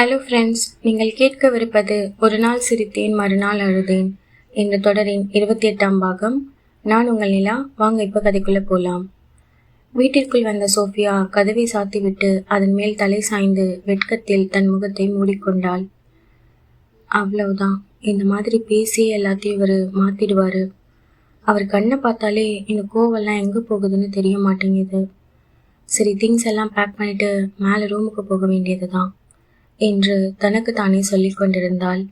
Hello friends நீங்கள் கேட்கவிருப்பது ஒரு நாள் சிரித்தேன் மறுநாள் அழுதேன் என்ற தொடரின் இருபத்தி எட்டாம் பாகம். நான் உங்கள் நிலா. வாங்க இப்போ கதைக்குள்ளே போகலாம் வீட்டிற்குள் வந்த சோஃபியா கதவை சாத்திவிட்டு அதன் மேல் தலை சாய்ந்து வெட்கத்தில் தன் முகத்தை மூடிக்கொண்டாள். அவ்வளவுதான். இந்த மாதிரி பேசி எல்லாத்தையும் இவர் மாற்றிடுவார் அவர் கண்ணை பார்த்தாலே இந்த கோவெல்லாம் எங்கே போகுதுன்னு தெரிய மாட்டேங்குது. சரி திங்ஸ் எல்லாம் பேக் பண்ணிவிட்டு மேலே ரூமுக்கு போக வேண்டியது தான் என்று தனக்கு தானே சொல்லிக் கொண்டிருந்தாள்.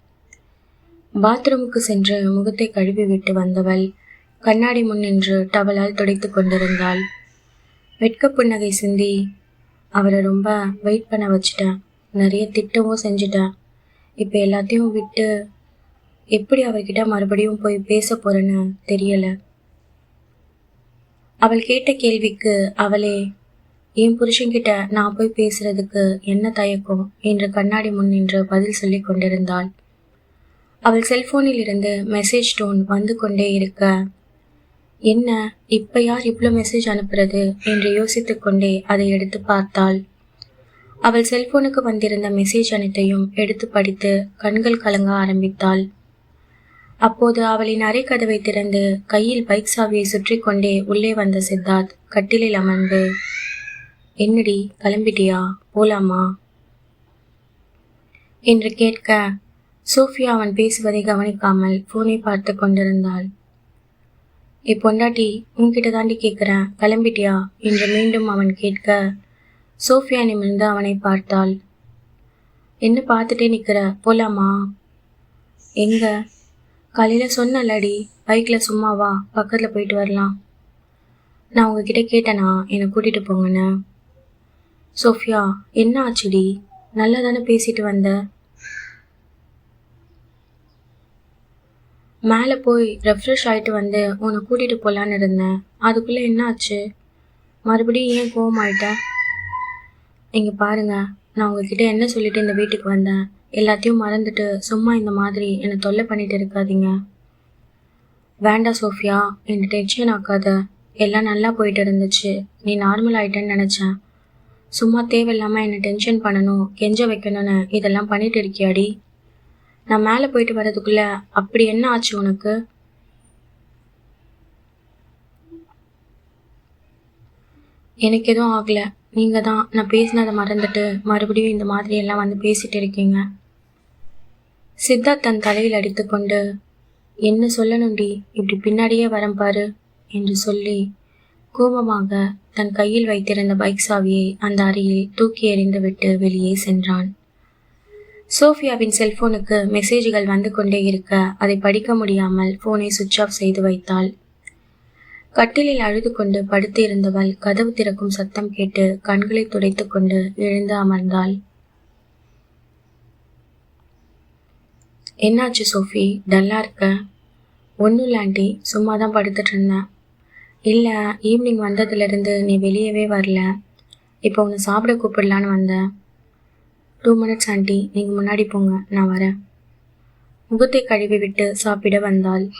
பாத்ரூமுக்கு சென்று முகத்தை கழுவி விட்டு வந்தவள் கண்ணாடி முன் நின்று டவலால் துடைத்து கொண்டிருந்தாள். வெட்க புன்னகை சிந்தி அவரை ரொம்ப வெயிட் பண்ண வச்சுட்டேன் நிறைய திட்டமும் செஞ்சுட்டேன் இப்போ எல்லாத்தையும் விட்டு எப்படி அவர்கிட்ட மறுபடியும் போய் பேச போறேன்னு தெரியல. அவள் கேட்ட கேள்விக்கு அவளே என் புருஷன்கிட்ட நான் போய் பேசுறதுக்கு என்ன தயக்கம்? என்று கண்ணாடி முன் நின்று பதில் சொல்லி கொண்டிருந்தாள். அவள் செல்போனில் இருந்து மெசேஜ் டோன் வந்து கொண்டே இருக்க என்ன? இப்ப யார் இவ்வளோ மெசேஜ் அனுப்புறது? என்று யோசித்துக் கொண்டே அதை எடுத்து பார்த்தாள். அவள் செல்போனுக்கு வந்திருந்த மெசேஜ் அனைத்தையும் எடுத்து படித்து கண்கள் கலங்க ஆரம்பித்தாள். அப்போது அவளின் அறை கதவை திறந்து கையில் பைக் சாவியை சுற்றி கொண்டே உள்ளே வந்த சித்தார்த் கட்டிலில் அமர்ந்து என்னடி கிளம்பிட்டியா? போலாமா? என்று கேட்க சோஃபியா அவன் பேசுவதை கவனிக்காமல் போனை பார்த்து கொண்டிருந்தாள். ஏ பொண்டாட்டி உன்கிட்ட தாண்டி கேட்குறேன் கிளம்பிட்டியா? என்று மீண்டும் அவன் கேட்க சோஃபியா நிமிர்ந்து அவனை பார்த்தாள். என்ன பார்த்துட்டே நிற்கிற போலாமா? எங்க? காலையில் சொன்னலடி பைக்கில் சும்மாவா பக்கத்தில் போயிட்டு வரலாம். நான் உங்ககிட்ட கேட்டேனா? என்னை கூட்டிகிட்டு போங்கன்னு. சோஃபியா என்ன ஆச்சுடி நல்லா தானே பேசிட்டு வந்த? மேலே போய் ரெஃப்ரெஷ் ஆகிட்டு வந்து உன்னை கூட்டிகிட்டு போகலான்னு இருந்தேன். அதுக்குள்ளே என்ன ஆச்சு மறுபடியும் ஏன் கோவமாயிட்ட? இங்கே பாருங்கள் நான் உங்ககிட்ட என்ன சொல்லிட்டு இந்த வீட்டுக்கு வந்தேன். எல்லாத்தையும் மறந்துட்டு சும்மா இந்த மாதிரி என்னை தொல்லை பண்ணிட்டு இருக்காதீங்க. வேண்டாம் சோஃபியா என்னை டென்ஷன் ஆக்காத. எல்லாம் நல்லா போயிட்டு இருந்துச்சு. நீ நார்மல் ஆயிட்டேன்னு நினச்சேன். சும்மா தேவையில்லாமல் என்னை டென்ஷன் பண்ணணும் கெஞ்ச வைக்கணும்னு இதெல்லாம் பண்ணிட்டு இருக்கியாடி? நான் மேலே போயிட்டு வர்றதுக்குள்ள அப்படி என்ன ஆச்சு உனக்கு? எனக்கு எதுவும் ஆகலை. நீங்கள் தான் நான் பேசினதை மறந்துட்டு மறுபடியும் இந்த மாதிரி எல்லாம் வந்து பேசிட்டு இருக்கீங்க. சித்தார்த் தன் தலையில் அடித்துக்கொண்டு என்ன சொல்லணும்டி? இப்படி பின்னாடியே வரம்பாரு என்று சொல்லி கோபமாக தன் கையில் வைத்திருந்த பைக் சாவியை அந்த அறையில் தூக்கி எறிந்துவிட்டு வெளியே சென்றான். சோஃபியாவின் செல்போனுக்கு மெசேஜ்கள் வந்து கொண்டே இருக்க அதை படிக்க முடியாமல் போனை சுவிட்ச் ஆஃப் செய்து வைத்தாள். கட்டிலில் அழுது கொண்டு படுத்து இருந்தவள் கதவு திறக்கும் சத்தம் கேட்டு கண்களை துடைத்து கொண்டு எழுந்து அமர்ந்தாள். என்னாச்சு சோஃபி? டல்லா இருக்க? ஒன்றும் இல்லாண்டி சும்மா தான் படுத்துட்டு இருந்தேன். இல்லை ஈவினிங் வந்ததுலேருந்து நீ வெளியவே வரல. இப்போ உன்னை சாப்பிட கூப்பிடலான்னு வந்தேன் டூ மினிட்ஸ் ஆண்டி நீங்கள் முன்னாடி போங்க. நான் வரேன். முகத்தை கழுவி விட்டு சாப்பிட வந்தாள்.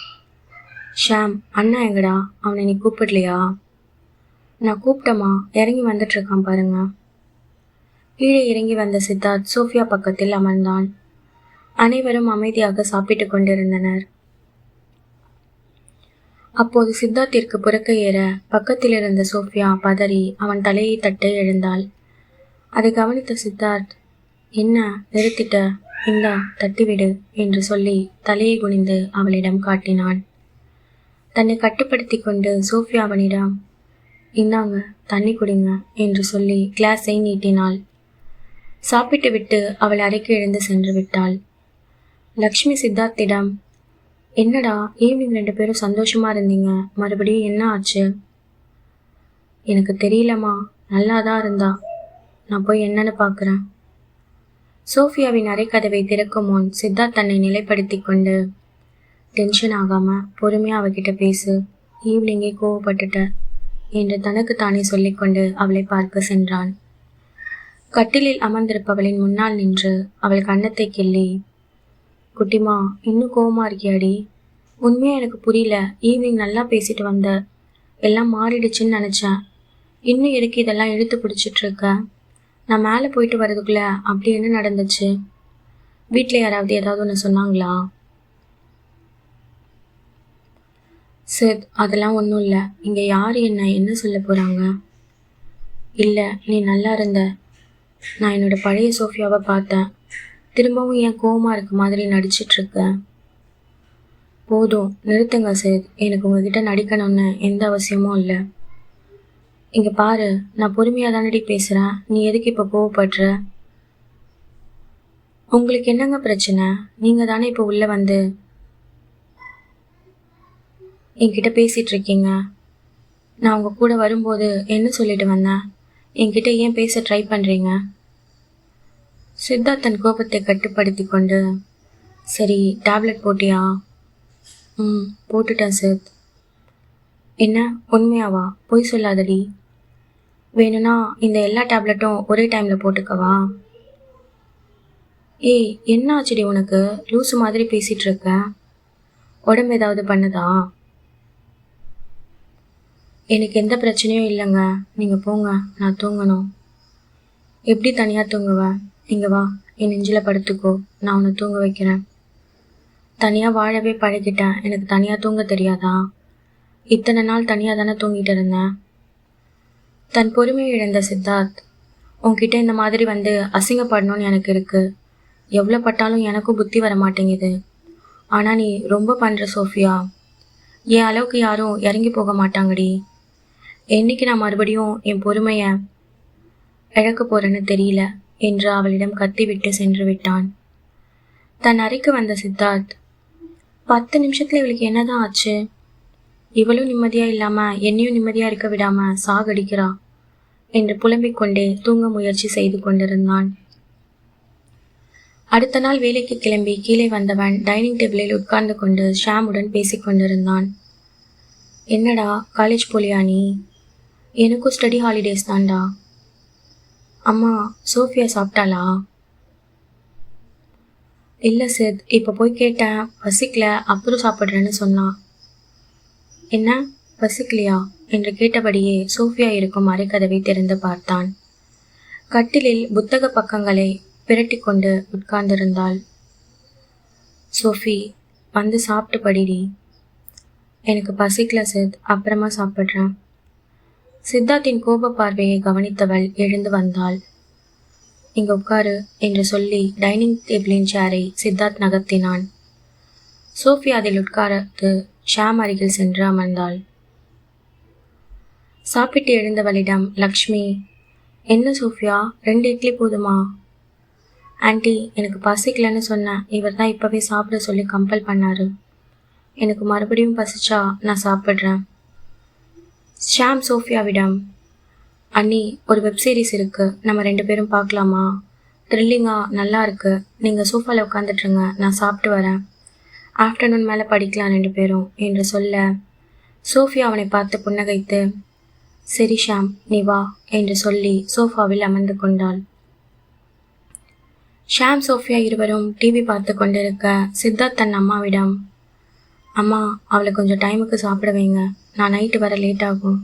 ஷாம் அண்ணா எங்கடா? அவனை நீ கூப்பிடலையா? நான் கூப்பிட்டமா இறங்கி வந்துட்டுருக்கான் பாருங்க. கீழே இறங்கி வந்த சித்தார்த் சோஃபியா பக்கத்தில் அமர்ந்தான். அனைவரும் அமைதியாக சாப்பிட்டு கொண்டிருந்தனர். அப்போது சித்தார்த்திற்கு புறக்க ஏற பக்கத்தில் இருந்த சோஃபியா பதறி அவன் தலையை தட்ட எழுந்தாள். அதை கவனித்த சித்தார்த் என்ன நிறுத்திட்ட? இந்தா தட்டிவிடு என்று சொல்லி தலையை குனிந்து அவளிடம் காட்டினான். தன்னை கட்டுப்படுத்தி கொண்டு சோஃபியா அவனிடம் இந்தாங்க தண்ணி குடிங்க என்று சொல்லி கிளாஸை நீட்டினாள். சாப்பிட்டு விட்டு அவள் அறைக்கு எழுந்து சென்று விட்டாள். லக்ஷ்மி சித்தார்த்திடம் என்னடா ஈவினிங் ரெண்டு பேரும் சந்தோஷமா இருந்தீங்க. மறுபடியும் என்ன ஆச்சு? எனக்கு தெரியலம்மா நல்லா தான் இருந்தா. நான் போய் என்னன்னு பார்க்குறேன் சோஃபியாவின் அரைக்கதவை திறக்கும் முன் சித்தார்த் தன்னை நிலைப்படுத்தி கொண்டு டென்ஷன் ஆகாமல் பொறுமையாக அவகிட்ட பேசு. ஈவினிங்கே கோவப்பட்டுட்ட என்று தனக்கு தானே சொல்லிக்கொண்டு அவளை பார்க்க சென்றான். கட்டிலில் அமர்ந்திருப்பவளின் முன்னால் நின்று அவள் கன்னத்தை கிள்ளி குட்டிமா இன்னும் கோவமா இருக்கியாடி? உண்மையாக எனக்கு புரியல. ஈவினிங் நல்லா பேசிட்டு வந்த. எல்லாம் மாறிடுச்சுன்னு நினச்சேன். இன்னும் எதுக்கு இதெல்லாம் இழுத்து பிடிச்சிட்ருக்க நான் மேலே போயிட்டு வரதுக்குள்ளே அப்படி என்ன நடந்துச்சு? வீட்டில் யாராவது ஏதாவது ஒன்று சொன்னாங்களா? சார் அதெல்லாம் ஒன்றும் இல்லை. இங்கே யார் என்ன என்ன சொல்ல போகிறாங்க இல்லை நீ நல்லா இருந்த. நான் என்னோட பழைய சோஃபியாவை பார்த்தேன். திரும்பவும் ஏன் கோவமாக இருக்க மாதிரி நடிச்சிட்டு போதும் நிறுத்துங்க சித். எனக்கு உங்ககிட்ட நடிக்கணும்னு எந்த அவசியமும் இல்லை. இங்கே பாரு நான் பொறுமையாக தானடி பேசுகிறேன் நீ எதுக்கு இப்போ கோவப்படுற? உங்களுக்கு என்னங்க பிரச்சனை? நீங்கள் தானே இப்போ உள்ளே வந்து என்கிட்ட பேசிகிட்டு இருக்கீங்க நான் உங்கள் கூட வரும்போது என்ன சொல்லிட்டு வந்தேன்? என்கிட்ட ஏன் பேச ட்ரை பண்ணுறீங்க சித்தார்த் தன் கோபத்தை கட்டுப்படுத்தி கொண்டு சரி டேப்லெட் போட்டியா? ம் போட்டுட்டேன் சித் என்ன உண்மையாவா? பொய் சொல்லாதடி. வேணும்னா இந்த எல்லா டேப்லெட்டும் ஒரே டைமில் போட்டுக்கவா? ஏய் என்ன ஆச்சுடி உனக்கு? லூசு மாதிரி பேசிகிட்டு இருக்க. உடம்பு ஏதாவது பண்ணுதா? எனக்கு எந்த பிரச்சனையும் இல்லைங்க. நீங்கள் போங்க நான் தூங்கணும். எப்படி தனியாக தூங்குவேன் இங்கே வா என் நெஞ்சில் படுத்துக்கோ நான் உன்னை தூங்க வைக்கிறேன். தனியாக வாழவே பழகிட்டேன். எனக்கு தனியாக தூங்க தெரியாதா? இத்தனை நாள் தனியாக தானே தூங்கிட்டு இருந்தேன். தன் பொறுமையை இழந்த சித்தார்த் உன்கிட்ட இந்த மாதிரி வந்து அசிங்கப்படணும்னு எனக்கு இருக்கு. எவ்வளோ பட்டாலும் எனக்கும் புத்தி வர மாட்டேங்குது. ஆனால் நீ ரொம்ப பண்ணுற சோஃபியா. என் அளவுக்கு யாரும் இறங்கி போக மாட்டாங்கடி. என்னைக்கு நான் மறுபடியும் என் பொறுமையை இழக்க போகிறேன்னு தெரியல. என்று அவளிடம் கத்திவிட்டு சென்று விட்டான் தன் அறைக்கு வந்த சித்தார்த் பத்து நிமிஷத்துல இவளுக்கு என்னதான் ஆச்சு? இவளும் நிம்மதியா இல்லாம என்னையும் நிம்மதியா இருக்க விடாம சாகடிக்கிறா என்று புலம்பிக் கொண்டே தூங்க முயற்சி செய்து கொண்டிருந்தான். அடுத்த நாள் வேலைக்கு கிளம்பி கீழே வந்தவன் டைனிங் டேபிளில் உட்கார்ந்து கொண்டு ஷாமுடன் பேசிக் கொண்டிருந்தான். என்னடா காலேஜ் போலியா நீ? எனக்கும் ஸ்டடி ஹாலிடேஸ் தான்டா. அம்மா சோஃபியா சாப்பிட்டாளா? இல்லை சித் இப்போ போய் கேட்டேன். பசிக்கல அப்புறம் சாப்பிட்றேன்னு சொன்னான். என்ன? பசிக்கலையா? என்று கேட்டபடியே சோஃபியா இருக்கும் அரைக்கதவை திறந்து பார்த்தான். கட்டிலில் புத்தக பக்கங்களை பிரட்டி கொண்டு உட்கார்ந்திருந்தாள். சோஃபி வந்து சாப்பிட்டு படிடி. எனக்கு பசிக்கல சேத் அப்புறமா சாப்பிட்றேன். சித்தார்த்தின் கோப பார்வையை கவனித்தவள் எழுந்து வந்தாள். இங்க உட்காரு என்று சொல்லி டைனிங் டேபிளின் சேரை சித்தார்த் நகர்த்தினான். சோஃபி அதில் உட்காரத்து ஷாம் அருகில் சென்று அமர்ந்தாள். சாப்பிட்டு எழுந்தவளிடம் லக்ஷ்மி என்ன சோஃபியா? ரெண்டு இட்லி போதுமா? ஆண்டி எனக்கு பசிக்கலன்னு சொன்னேன் இவர் தான் இப்போவே சாப்பிட சொல்லி கம்பல் பண்ணாரு. எனக்கு மறுபடியும் பசிச்சா நான் சாப்பிட்றேன். ஷாம் சோஃபியாவிடம் அண்ணி ஒரு வெப் சீரிஸ் இருக்குது நம்ம ரெண்டு பேரும் பார்க்கலாமா? த்ரில்லிங்காக நல்லா இருக்குது நீங்கள் சோஃபாவில் உட்காந்துட்ருங்க நான் சாப்பிட்டு வரேன். ஆஃப்டர்நூன் மேலே படிக்கலாம் ரெண்டு பேரும் என்று சொல்ல சோஃபியா அவனை பார்த்து புன்னகைத்து சரி ஷாம் நீ வா என்று சொல்லி சோஃபாவில் அமர்ந்து கொண்டாள். ஷாம் சோஃபியா இருவரும் டிவி பார்த்து கொண்டிருக்க சித்தார்த் தன் அம்மாவிடம் அம்மா அவளை கொஞ்சம் டைமுக்கு சாப்பிட வைங்க. நான் நைட்டு வர லேட் ஆகும்.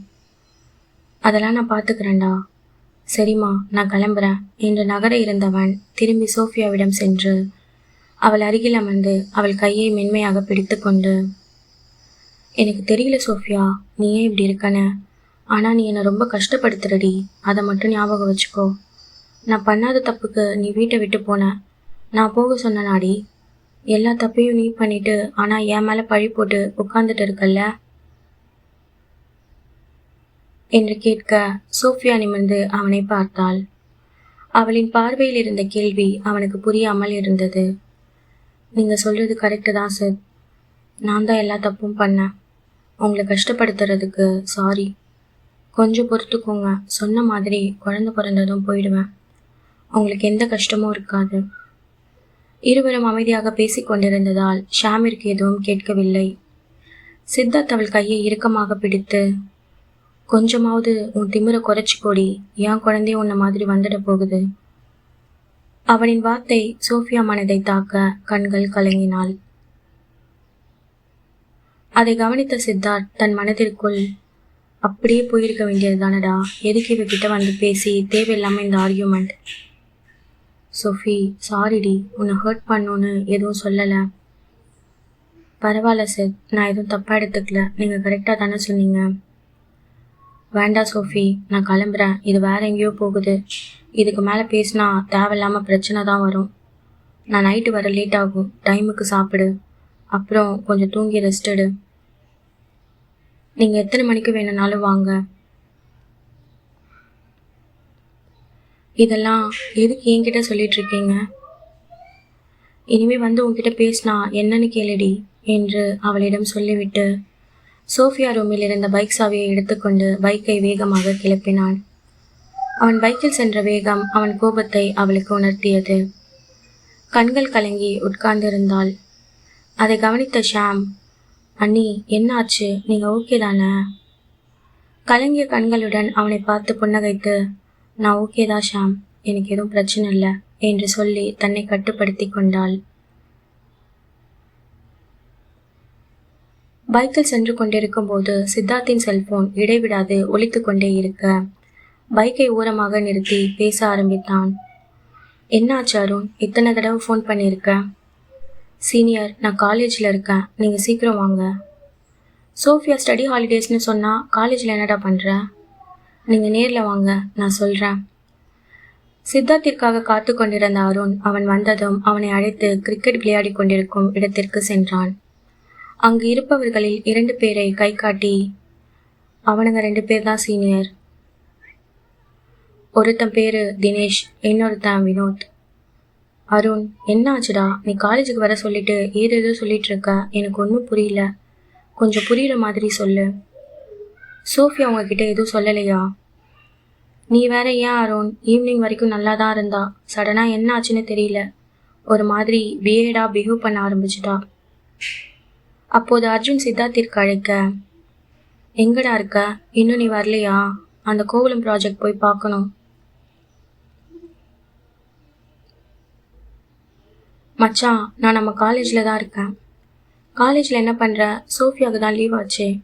அதெல்லாம் நான் பார்த்துக்கிறேன்டா சரிம்மா நான் கிளம்புறேன். என்று நகர இருந்தவன் திரும்பி சோஃபியாவிடம் சென்று அவள் அருகில் அமர்ந்து அவள் கையை மென்மையாக பிடித்து கொண்டு எனக்கு தெரியல சோஃபியா நீ ஏன் இப்படி இருக்கன? ஆனால் நீ என்னை ரொம்ப கஷ்டப்படுத்துறடி. அதை மட்டும் ஞாபகம் வச்சுக்கோ. நான் பண்ணாத தப்புக்கு நீ வீட்டை விட்டு போன. நான் போக சொன்ன நாடி எல்லா தப்பையும் நீ பண்ணிட்டு ஆனால் என் மேலே பழி போட்டு உட்காந்துட்டு இருக்கல்ல? என்று கேட்க சோஃபியா நிமிர்ந்து அவனை பார்த்தாள். அவளின் பார்வையில் இருந்த கேள்வி அவனுக்கு புரியாமல் இருந்தது. நீங்கள் சொல்கிறது கரெக்டு தான் சார் நான் தான் எல்லா தப்பும் பண்ணேன். உங்களை கஷ்டப்படுத்துறதுக்கு சாரி கொஞ்சம் பொறுத்துக்கோங்க. சொன்ன மாதிரி குழந்த பிறந்ததும் போயிடுவேன். உங்களுக்கு எந்த கஷ்டமும் இருக்காது. இருவரும் அமைதியாக பேசிக் கொண்டிருந்ததால் ஷாமிற்கு எதுவும் கேட்கவில்லை. சித்தார்த் அவள் கையை இறுக்கமாக பிடித்து கொஞ்சமாவது உன் திமிர போடி என் குழந்தைய உன்ன மாதிரி வந்துட போகுது. அவனின் வார்த்தை சோஃபியா மனதை தாக்க கண்கள் கலங்கினாள். அதை கவனித்த சித்தார்த் தன் மனதிற்குள் அப்படியே போயிருக்க வேண்டியது தானடா எதுக்கு இவகிட்ட வந்து பேசி தேவையில்லாமல் இந்த ஆர்கியூமெண்ட் சோஃபி சாரிடி உன்னை ஹர்ட் பண்ணுன்னு எதுவும் சொல்லலை. பரவாயில்ல சார் நான் எதுவும் தப்பாக எடுத்துக்கல. நீங்கள் கரெக்டாக தானே சொன்னீங்க. வேண்டாம் சோஃபி. நான் கிளம்புறேன். இது வேற எங்கேயோ போகுது. இதுக்கு மேலே பேசினா தேவையில்லாமல் பிரச்சனை தான் வரும். நான் நைட்டு வர லேட் ஆகும். டைமுக்கு சாப்பிடு. அப்புறம் கொஞ்சம் தூங்கி ரெஸ்ட் எடு. நீங்கள் எத்தனை மணிக்கு வேணும்னாலும் வாங்க. இதெல்லாம் எதுக்கு என்கிட்ட சொல்லிட்டு இருக்கீங்க இனிமே வந்து உன்கிட்ட பேசினா என்னன்னு கேளுடி என்று அவளிடம் சொல்லிவிட்டு சோஃபியா ரூமில் இருந்த பைக் சாவியை எடுத்துக்கொண்டு பைக்கை வேகமாக கிளப்பினான். அவன் பைக்கில் சென்ற வேகம் அவன் கோபத்தை அவளுக்கு உணர்த்தியது. கண்கள் கலங்கி உட்கார்ந்திருந்தாள். அதை கவனித்த ஷாம் அண்ணி என்னாச்சு? நீங்கள் ஓகே தானே? கலங்கிய கண்களுடன் அவனை பார்த்து புன்னகைத்து நான் ஓகே தான் ஷாம். எனக்கு எதுவும் பிரச்சனை இல்லை என்று சொல்லி தன்னை கட்டுப்படுத்தி கொண்டாள். பைக்கில் சென்று கொண்டிருக்கும் போது சித்தார்த்தின் செல்போன் இடைவிடாது ஒழித்து கொண்டே இருக்க பைக்கை ஓரமாக நிறுத்தி பேச ஆரம்பித்தான். என்னாச்சு அருண்? இத்தனை தடவை ஃபோன் பண்ணியிருக்க சீனியர் நான் காலேஜில் இருக்கேன். நீங்கள் சீக்கிரம் வாங்க. சோஃபியா ஸ்டடி ஹாலிடேஸ்னு சொன்னால் காலேஜில் என்னடா பண்ணுறேன் நீங்கள் நேரில் வாங்க நான் சொல்கிறேன் சித்தார்த்திற்காக காத்து கொண்டிருந்த அருண் அவன் வந்ததும் அவனை அழைத்து கிரிக்கெட் விளையாடி கொண்டிருக்கும் இடத்திற்கு சென்றான். அங்கு இருப்பவர்களில் இரண்டு பேரை கை காட்டி அவனுங்க ரெண்டு பேர் தான் சீனியர் ஒருத்தன் பேரு தினேஷ் இன்னொருத்தன் வினோத். அருண் என்ன ஆச்சுடா? நீ காலேஜுக்கு வர சொல்லிட்டு ஏதேதோ சொல்லிட்டு இருக்க. எனக்கு ஒன்றும் புரியல. கொஞ்சம் புரியுற மாதிரி சொல்லு. சோஃபியா உங்ககிட்ட எதுவும் சொல்லலையா? நீ வேற ஏன் அருண்? ஈவினிங் வரைக்கும் நல்லா தான் இருந்தா சடனாக என்ன ஆச்சுன்னு தெரியல. ஒரு மாதிரி வியேடா பிஹேவ் பண்ண ஆரம்பிச்சிட்டா. அப்போது அர்ஜுன் சித்தார்த்திற்கு அழைக்க எங்கடா இருக்க? இன்னும் நீ வரலையா? அந்த கோவலம் ப்ராஜெக்ட் போய் பார்க்கணும். மச்சான் நான் நம்ம காலேஜில் தான் இருக்கேன். காலேஜில் என்ன பண்ணுற சோஃபியாவுக்கு தான் லீவ் ஆச்சே.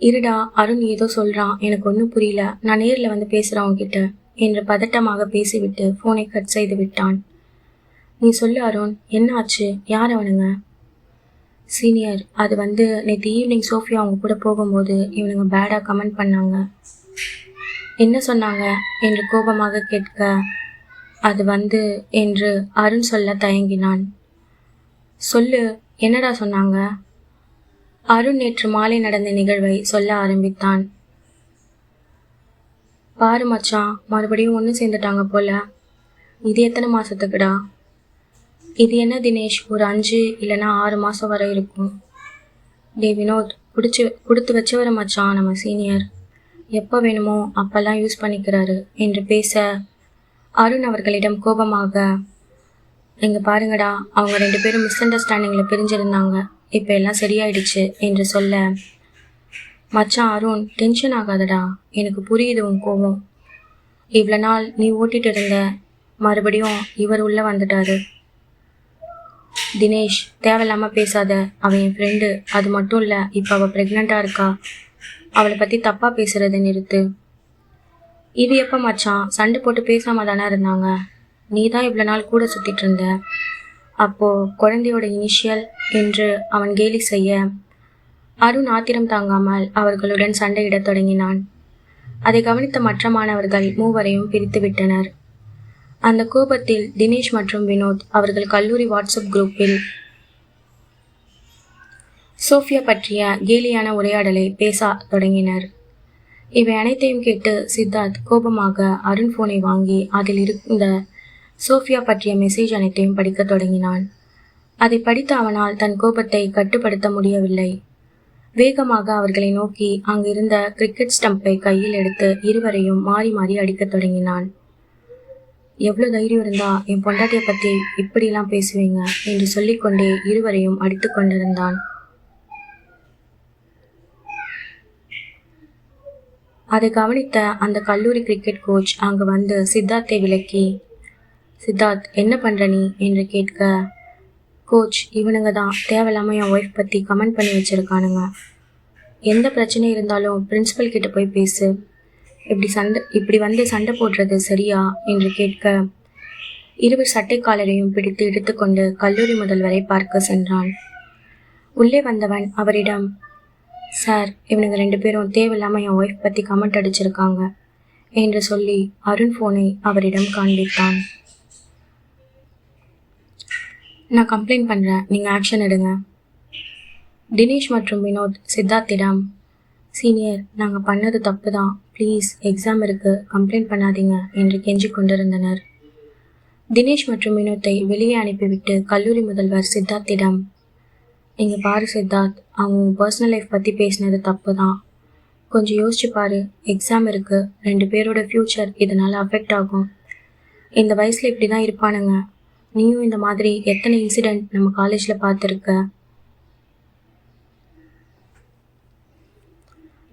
இருடா அருண் ஏதோ சொல்கிறான் எனக்கு ஒன்றும் புரியல. நான் நேரில் வந்து பேசுகிறேன் உன்கிட்ட. என்று பதட்டமாக பேசிவிட்டு ஃபோனை கட் செய்து விட்டான். நீ சொல்லு அருண். என்ன ஆச்சு? யார் அவனுங்க? சீனியர் அது வந்து நேற்று ஈவினிங் சோஃபியா அவங்க கூட போகும்போது இவனுங்க பேடாக கமெண்ட் பண்ணாங்க. என்ன சொன்னாங்க? என்று கோபமாக கேட்க அது வந்து என்று அருண் சொல்ல தயங்கினான். சொல்லு என்னடா சொன்னாங்க? அருண் நேற்று மாலை நடந்த நிகழ்வை சொல்ல ஆரம்பித்தான். பாரு மச்சான் மறுபடியும் ஒன்று சேர்ந்துட்டாங்க போல. இது எத்தனை மாசத்துக்குடா? இது என்ன தினேஷ் ஒரு அஞ்சு இல்லைன்னா ஆறு மாதம் வரை இருக்கும். டே வினோத் பிடிச்சி கொடுத்து வச்சவர மச்சான் நம்ம சீனியர். எப்போ வேணுமோ அப்பெல்லாம் யூஸ் பண்ணிக்கிறாரு. என்று பேச அருண் அவர்களிடம் கோபமாக நீங்கள் பாருங்கடா அவங்க ரெண்டு பேரும் மிஸ் அண்டர்ஸ்டாண்டிங்கில் பிரிஞ்சிருந்தாங்க. இப்போ எல்லாம் சரியாயிடுச்சு என்று சொல்ல மச்சான் அருண் டென்ஷன் ஆகாதடா. எனக்கு புரியுது உன் கோபம். இவ்வளோ நாள் நீ ஓட்டிட்டு இருந்த மறுபடியும் இவர் உள்ளே வந்துட்டாரு. தினேஷ் தேவையில்லாமல் பேசாத. அவன் என் ஃப்ரெண்டு அது மட்டும் இல்லை இப்போ அவள் ப்ரெக்னெண்ட்டாக இருக்கா. அவளை பற்றி தப்பாக பேசுறதை நிறுத்து. இது எப்போ மச்சான்? சண்டை போட்டு பேசாம தானே இருந்தாங்க. நீ தான் இவ்வளோ நாள் கூட சுற்றிட்டு இருந்த. அப்போ குழந்தையோட இனிஷியல் என்று அவன் கேலி செய்ய அருண் ஆத்திரம் தாங்காமல் அவர்களுடன் சண்டையிடத் தொடங்கினான். அதை கவனித்த மற்ற மாணவர்கள் மூவரையும் பிரித்து விட்டனர். அந்த கோபத்தில் தினேஷ் மற்றும் வினோத் அவர்கள் கல்லூரி வாட்ஸ்அப் குரூப்பில் சோஃபியா பற்றிய கேலியான உரையாடலை பேச தொடங்கினர். இவை அனைத்தையும் கேட்டு சித்தார்த் கோபமாக அருண் போனை வாங்கி அதில் இருந்த சோஃபியா பற்றிய மெசேஜ் அனைத்தையும் படிக்கத் தொடங்கினான். அதை படித்த அவனால் தன் கோபத்தை கட்டுப்படுத்த முடியவில்லை. வேகமாக அவர்களை நோக்கி அங்கிருந்த கிரிக்கெட் ஸ்டம்பை கையில் எடுத்து இருவரையும் மாறி மாறி அடிக்கத் தொடங்கினான். எவ்வளோ தைரியம் இருந்தா என் பொண்டாட்டியை பற்றி இப்படிலாம் பேசுவீங்க? என்று சொல்லிக்கொண்டே இருவரையும் அடித்து கொண்டிருந்தான். அதை கவனித்த அந்த கல்லூரி கிரிக்கெட் கோச் அங்கு வந்து சித்தார்த்தை விலக்கி சித்தார்த் என்ன பண்ணுற நீ? என்று கேட்க கோச் இவனுங்க தான். தேவையில்லாமல் என் ஒய்ஃப் பற்றி கமெண்ட் பண்ணி வச்சிருக்கானுங்க. எந்த பிரச்சனை இருந்தாலும் பிரின்சிபல் கிட்ட போய் பேசு. இப்படி சண்டை இப்படி வந்து சண்டை போடுறது சரியா? என்று கேட்க இரு சட்டைக்காலரையும் பிடித்து இழுத்துக்கொண்டு கல்லூரி முதல்வரை பார்க்க சென்றான். உள்ளே வந்தவன் அவரிடம் சார் இவனுங்க ரெண்டு பேரும் தேவையில்லாமல் என் ஒய்ஃப் பற்றி கமெண்ட் அடிச்சிருக்காங்க என்று சொல்லி அருண் ஃபோனை அவரிடம் காண்பித்தான். நான் கம்ப்ளைண்ட் பண்ணுறேன் நீங்கள் ஆக்ஷன் எடுங்க. தினேஷ் மற்றும் வினோத் சித்தார்த்திடம் சீனியர் நாங்கள் பண்ணது தப்பு தான் ப்ளீஸ் எக்ஸாம் இருக்கு. கம்ப்ளைண்ட் பண்ணாதீங்க என்று கெஞ்சி கொண்டிருந்தனர். தினேஷ் மற்றும் வினோத்தை வெளியே அனுப்பிவிட்டு கல்லூரி முதல்வர் சித்தார்த்திடம் நீங்கள் பாரு சித்தார்த் அவங்க உங்கள் பர்சனல் லைஃப் பற்றி பேசினது தப்பு தான் கொஞ்சம் யோசிச்சு பாரு. எக்ஸாம் இருக்குது ரெண்டு பேரோட ஃப்யூச்சர் இதனால் அஃபெக்ட் ஆகும். இந்த வயசில் இப்படி தான் இருப்பானுங்க. நீயும் இந்த மாதிரி எத்தனை இன்சிடெண்ட் நம்ம காலேஜில் பார்த்துருக்க?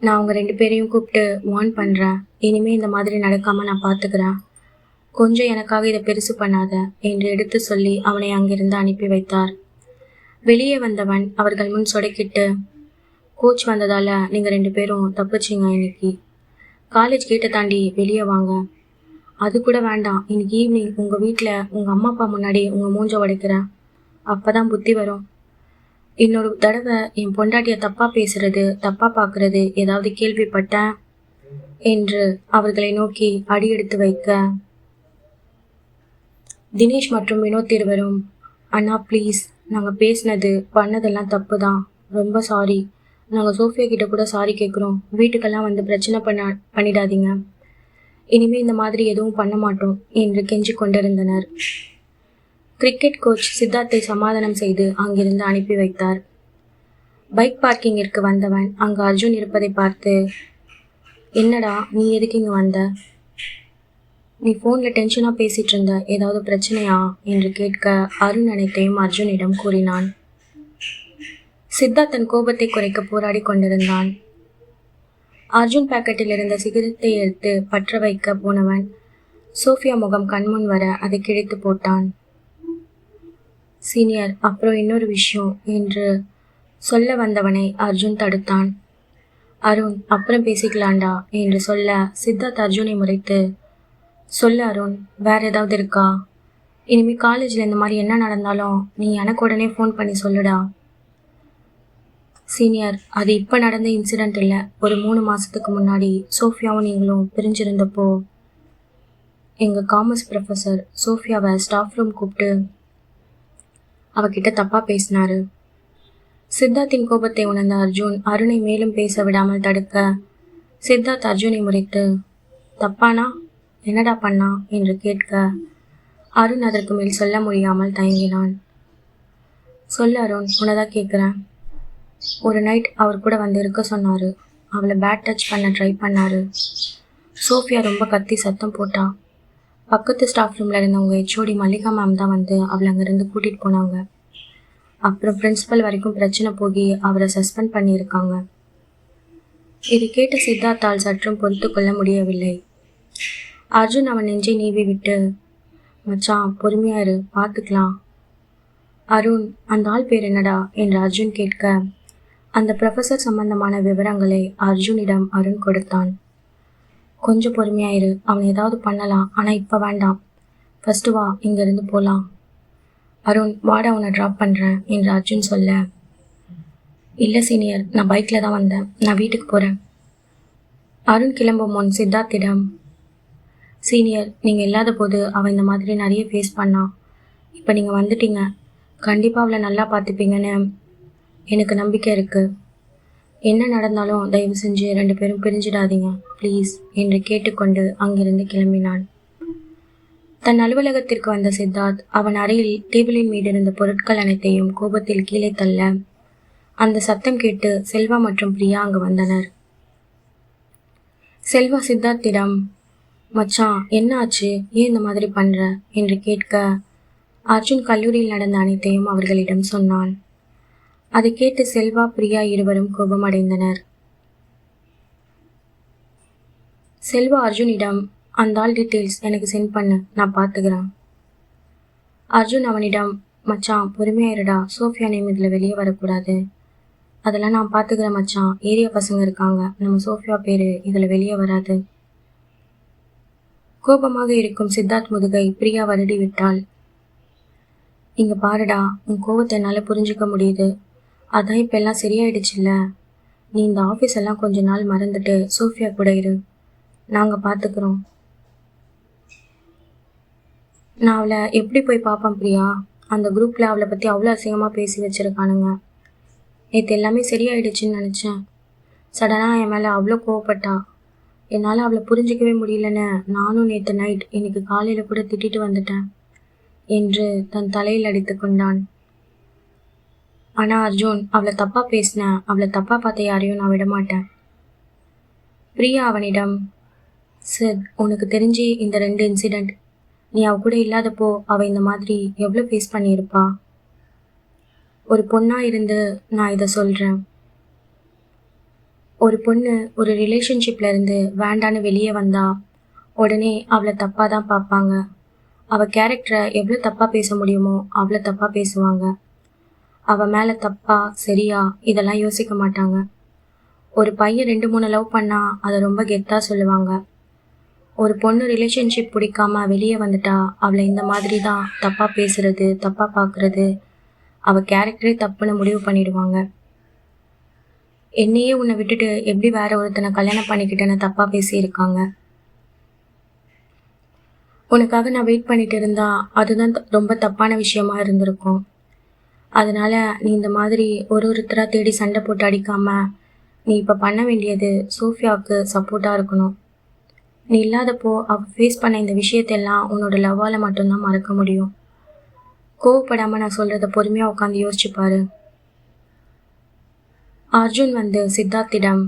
நான் அவங்க ரெண்டு பேரையும் கூப்பிட்டு வார்ன் பண்ணுறேன் இனிமேல் இந்த மாதிரி நடக்காமல் நான் பார்த்துக்கிறேன். கொஞ்சம் எனக்காக இதை பெருசு பண்ணாத என்று எடுத்து சொல்லி அவனை அங்கிருந்து அனுப்பி வைத்தார். வெளியே வந்தவன் அவர்கள் முன் சொடக்கிட்டு கோச் வந்ததால் நீங்கள் ரெண்டு பேரும் தப்பிச்சிங்க இன்னைக்கு. காலேஜ் கேட்டை தாண்டி வெளியே வாங்க. அது கூட வேண்டாம். இன்னைக்கு ஈவினிங் உங்கள் வீட்டில் உங்கள் அம்மா அப்பா முன்னாடி உங்கள் மூஞ்ச உடைக்கிறேன். அப்போ தான் புத்தி வரும். இன்னொரு தடவை என் பொண்டாட்டியை தப்பாக பேசுறது தப்பாக பார்க்குறது ஏதாவது கேள்விப்பட்டேன் என்று அவர்களை நோக்கி அடி எடுத்து வைக்க. தினேஷ் மற்றும் வினோத் இருவரும் அண்ணா ப்ளீஸ் நாங்கள் பேசினது பண்ணதெல்லாம் தப்பு தான் ரொம்ப சாரி நாங்கள் சோஃபியா கிட்ட கூட சாரி கேட்குறோம் வீட்டுக்கெல்லாம் வந்து பிரச்சனை பண்ண பண்ணிடாதீங்க. இனிமே இந்த மாதிரி எதுவும் பண்ண மாட்டோம் என்று கெஞ்சி கொண்டிருந்தனர். கிரிக்கெட் கோச் சித்தார்த்தை சமாதானம் செய்து அங்கிருந்து அனுப்பி வைத்தார். பைக் பார்க்கிங்கிற்கு வந்தவன் அங்கு அர்ஜுன் இருப்பதை பார்த்து என்னடா நீ எதுக்கு இங்கே வந்த? நீ ஃபோனில் டென்ஷனாக பேசிகிட்டு இருந்த ஏதாவது பிரச்சனையா? என்று கேட்க அருண் அனைத்தையும் அர்ஜுனிடம் கூறினான். சித்தார்த் தன் கோபத்தை குறைக்க போராடி கொண்டிருந்தான். அர்ஜுன் பாக்கெட்டில் இருந்த சிகரெட்டை எடுத்து பற்ற வைக்க போனவன் சோஃபியா முகம் கண்முன் வர அதை கிழித்து போட்டான். சீனியர் அப்புறம் இன்னொரு விஷயம் என்று சொல்ல வந்தவனை அர்ஜுன் தடுத்தான். அருண் அப்புறம் பேசிக்கலாண்டா என்று சொல்ல சித்தார்த் அர்ஜுனை முறைத்து சொல்ல அருண் வேற ஏதாவது இருக்கா? இனிமேல் காலேஜில் இந்த மாதிரி என்ன நடந்தாலும் நீ எனக்கு உடனே ஃபோன் பண்ணி சொல்லுடா. சீனியர் அது இப்போ நடந்த இன்சிடெண்ட் இல்லை. ஒரு மூணு மாதத்துக்கு முன்னாடி சோஃபியாவும் நீங்களும் பிரிஞ்சிருந்தப்போ எங்கள் காமர்ஸ் ப்ரொஃபஸர் சோஃபியாவை ஸ்டாஃப் ரூம் கூப்பிட்டு அவகிட்ட தப்பாக பேசினாரு. சித்தார்த்தின் கோபத்தை உணர்ந்த அர்ஜுன் அருணை மேலும் பேச விடாமல் தடுக்க சித்தார்த் அர்ஜுனை முறைத்து தப்பானா? என்னடா பண்ணா? என்று கேட்க அருண் அதற்கு மேல் சொல்ல முடியாமல் தயங்கினான். சொல்லு அருண் உனதான் கேட்குறேன் ஒரு நைட் அவர் கூட வந்து இருக்க சொன்னார். அவளை பேட் டச் பண்ண ட்ரை பண்ணார். சோஃபியா ரொம்ப கத்தி சத்தம் போட்டா. பக்கத்து ஸ்டாஃப் ரூமில் இருந்தவங்க ஹெச்ஓடி மல்லிகா மேம் தான் வந்து அவளை அங்கேருந்து கூட்டிகிட்டு போனாங்க. அப்புறம் பிரின்சிபல் வரைக்கும் பிரச்சனை போகி அவரை சஸ்பெண்ட் பண்ணியிருக்காங்க. இது கேட்ட சித்தார்த்தால் சற்றும் பொறுத்து கொள்ள முடியவில்லை. அர்ஜுன் அவன் நெஞ்சை நீவி விட்டு மச்சான் பொறுமையாரு பார்த்துக்கலாம் அருண் அந்த ஆள் பேர் என்னடா? என்று அர்ஜுன் கேட்க அந்த ப்ரொஃபஸர் சம்பந்தமான விவரங்களை அர்ஜுனிடம் அருண் கொடுத்தான். கொஞ்சம் பொறுமையாயிரு அவன் ஏதாவது பண்ணலாம் ஆனால் இப்போ வேண்டாம். ஃபஸ்ட்டு வா இங்கேருந்து போகலாம் அருண் வாட உன்னை ட்ராப் பண்ணுறேன் என்று அர்ஜுன் சொல்ல. இல்லை சீனியர் நான் பைக்கில் தான் வந்தேன் நான் வீட்டுக்கு போகிறேன் அருண் கிளம்பும் முன் சித்தார்த்திடம் சீனியர் நீங்கள் இல்லாத போது அவன் இந்த மாதிரி நிறைய ஃபேஸ் பண்ணான் இப்போ நீங்கள் வந்துட்டீங்க. கண்டிப்பாக அவளை நல்லா பார்த்துப்பீங்கன்னு எனக்கு நம்பிக்கை இருக்குது என்ன நடந்தாலும் தயவு செஞ்சு ரெண்டு பேரும் பிரிஞ்சிடாதீங்க ப்ளீஸ் என்று கேட்டுக்கொண்டு அங்கிருந்து கிளம்பினான் தன் அலுவலகத்திற்கு வந்த சித்தார்த் அவன் அறையில் டேபிளின் மீது இருந்த பொருட்கள் அனைத்தையும் கோபத்தில் கீழே தள்ள அந்த சத்தம் கேட்டு செல்வா மற்றும் பிரியா அங்கு வந்தனர். செல்வா சித்தார்த்திடம் மச்சான் என்ன ஆச்சு? ஏன் இந்த மாதிரி பண்ற? என்று கேட்க அர்ஜுன் கல்லூரியில் நடந்த அனைத்தையும் அவர்களிடம் சொன்னான். அதை கேட்டு செல்வா பிரியா இருவரும் கோபமடைந்தனர். செல்வா அர்ஜுனிடம் அந்த ஆள் டீட்டெயில்ஸ் எனக்கு சென்ட் பண்ணு நான் பார்த்துக்கிறேன் அர்ஜுன் அவனிடம் மச்சான் பொறுமையாயிருடா சோஃபியா நேம் இதில் வெளியே வரக்கூடாது. அதெல்லாம் நான் பார்த்துக்கிறேன் மச்சான். ஏரியா பசங்க இருக்காங்க. நம்ம சோஃபியா பேர் இதில் வெளியே வராது. கோபமாக இருக்கும் சித்தார்த் முதுகை பிரியா வருடி விட்டாள். இங்கே பாருடா உன் கோவத்தை என்னால் புரிஞ்சுக்க முடியுது. அதான் இப்போ எல்லாம் சரியாயிடுச்சுல்ல. நீ இந்த ஆஃபீஸ் எல்லாம் கொஞ்ச நாள் மறந்துட்டு சோஃபியா கூட இரு. நாங்கள் பார்த்துக்குறோம் நான் அவளை எப்படி போய் பார்ப்பேன் பிரியா? அந்த குரூப்பில் அவளை பற்றி அவ்வளோ அசிங்கமாக பேசி வச்சுருக்கானுங்க. நேற்று எல்லாமே சரியாயிடுச்சுன்னு நினச்சேன். சடனாக என் மேலே அவ்வளோ கோவப்பட்டா. என்னால் அவளை புரிஞ்சிக்கவே முடியலன்னு நானும் நேற்று நைட் இன்னைக்கு காலையில் கூட திட்டிட்டு வந்துட்டேன். என்று தன் தலையில் அடித்து கொண்டான். ஆனால் அர்ஜுன் அவளை தப்பாக பேசினேன் அவளை தப்பாக பார்த்த யாரையும் நான் விட மாட்டேன். பிரியா அவனிடம் சார் உனக்கு தெரிஞ்சு இந்த ரெண்டு இன்சிடெண்ட் நீ அவ கூட இல்லாதப்போ அவள் இந்த மாதிரி எவ்வளோ ஃபேஸ் பண்ணியிருப்பா? ஒரு பொண்ணாக இருந்து நான் இதை சொல்கிறேன் ஒரு பொண்ணு ஒரு ரிலேஷன்ஷிப்பில் இருந்து வேண்டான்னு வெளியே வந்தா உடனே அவளை தப்பாக தான் பார்ப்பாங்க. அவள் கேரக்டரை எவ்வளோ தப்பாக பேச முடியுமோ அவ்வளோ தப்பாக பேசுவாங்க. அவ மேலே தப்பா சரியா இதெல்லாம் யோசிக்க மாட்டாங்க. ஒரு பையன் ரெண்டு மூணு லவ் பண்ணா அதை ரொம்ப கெத்தாக சொல்லுவாங்க. ஒரு பொண்ணு ரிலேஷன்ஷிப் பிடிக்காம வெளியே வந்துட்டா அவளை இந்த மாதிரி தான் தப்பாக பேசுறது தப்பாக பார்க்குறது அவள் கேரக்டரே தப்புன்னு முடிவு பண்ணிடுவாங்க. என்னையே உன்னை விட்டுட்டு எப்படி வேற ஒருத்தனை கல்யாணம் பண்ணிக்கிட்டேன்னு தப்பாக பேசியிருக்காங்க. உனக்காக நான் வெயிட் பண்ணிட்டு இருந்தா அதுதான் த- ரொம்ப தப்பான விஷயமா இருந்திருக்கும். அதனால் நீ இந்த மாதிரி ஒரு ஒருத்தராக தேடி சண்டை போட்டு அடிக்காமல் நீ இப்போ பண்ண வேண்டியது சோஃபியாவுக்கு சப்போர்ட்டாக இருக்கணும். நீ இல்லாதப்போ அவள் ஃபேஸ் பண்ண இந்த விஷயத்தெல்லாம் உன்னோட லவ்வால் மட்டும்தான் மறக்க முடியும். கோவப்படாமல் நான் சொல்கிறத பொறுமையாக உட்காந்து யோசிச்சுப்பாரு அர்ஜுன் வந்து சித்தார்த்திடம்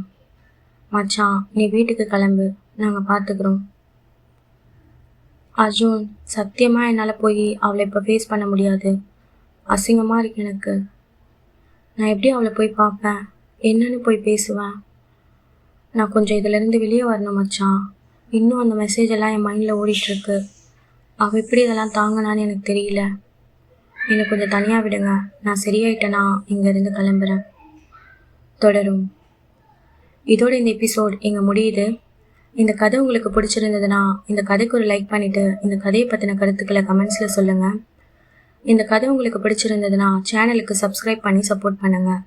மச்சான் நீ வீட்டுக்கு கிளம்பு நாங்கள் பார்த்துக்குறோம் அர்ஜுன் சத்தியமாக என்னால் போய் அவளை இப்போ ஃபேஸ் பண்ண முடியாது. அசிங்கமாக இருக்கு எனக்கு. நான் எப்படி அவளை போய் பார்ப்பேன்? என்னன்னு போய் பேசுவேன். நான் கொஞ்சம் இதிலேருந்து வெளியே வரணும் மச்சான். இன்னும் அந்த மெசேஜ் எல்லாம் என் மைண்டில் ஓடிட்டுருக்கு. அவள் எப்படி இதெல்லாம் தாங்கினான்னு எனக்கு தெரியல. என்னை கொஞ்சம் தனியாக விடுங்க. நான் சரியாயிட்டேனா இங்கேருந்து கிளம்புறேன். தொடரும். இதோட இந்த எபிசோட் இங்கே முடியுது. இந்த கதை உங்களுக்கு பிடிச்சிருந்ததுன்னா இந்த கதைக்கு ஒரு லைக் பண்ணிவிட்டு இந்த கதையை பற்றின கருத்துக்களை கமெண்ட்ஸில் சொல்லுங்கள் இந்த கதை உங்களுக்கு பிடிச்சிருந்ததுன்னா சேனலுக்கு சப்ஸ்கிரைப் பண்ணி சப்போர்ட் பண்ணுங்கள்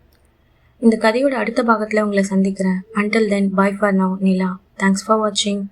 இந்த கதையோட அடுத்த பாகத்தில் உங்களை சந்திக்கிறேன். Until then bye for now Nila thanks for வாட்சிங்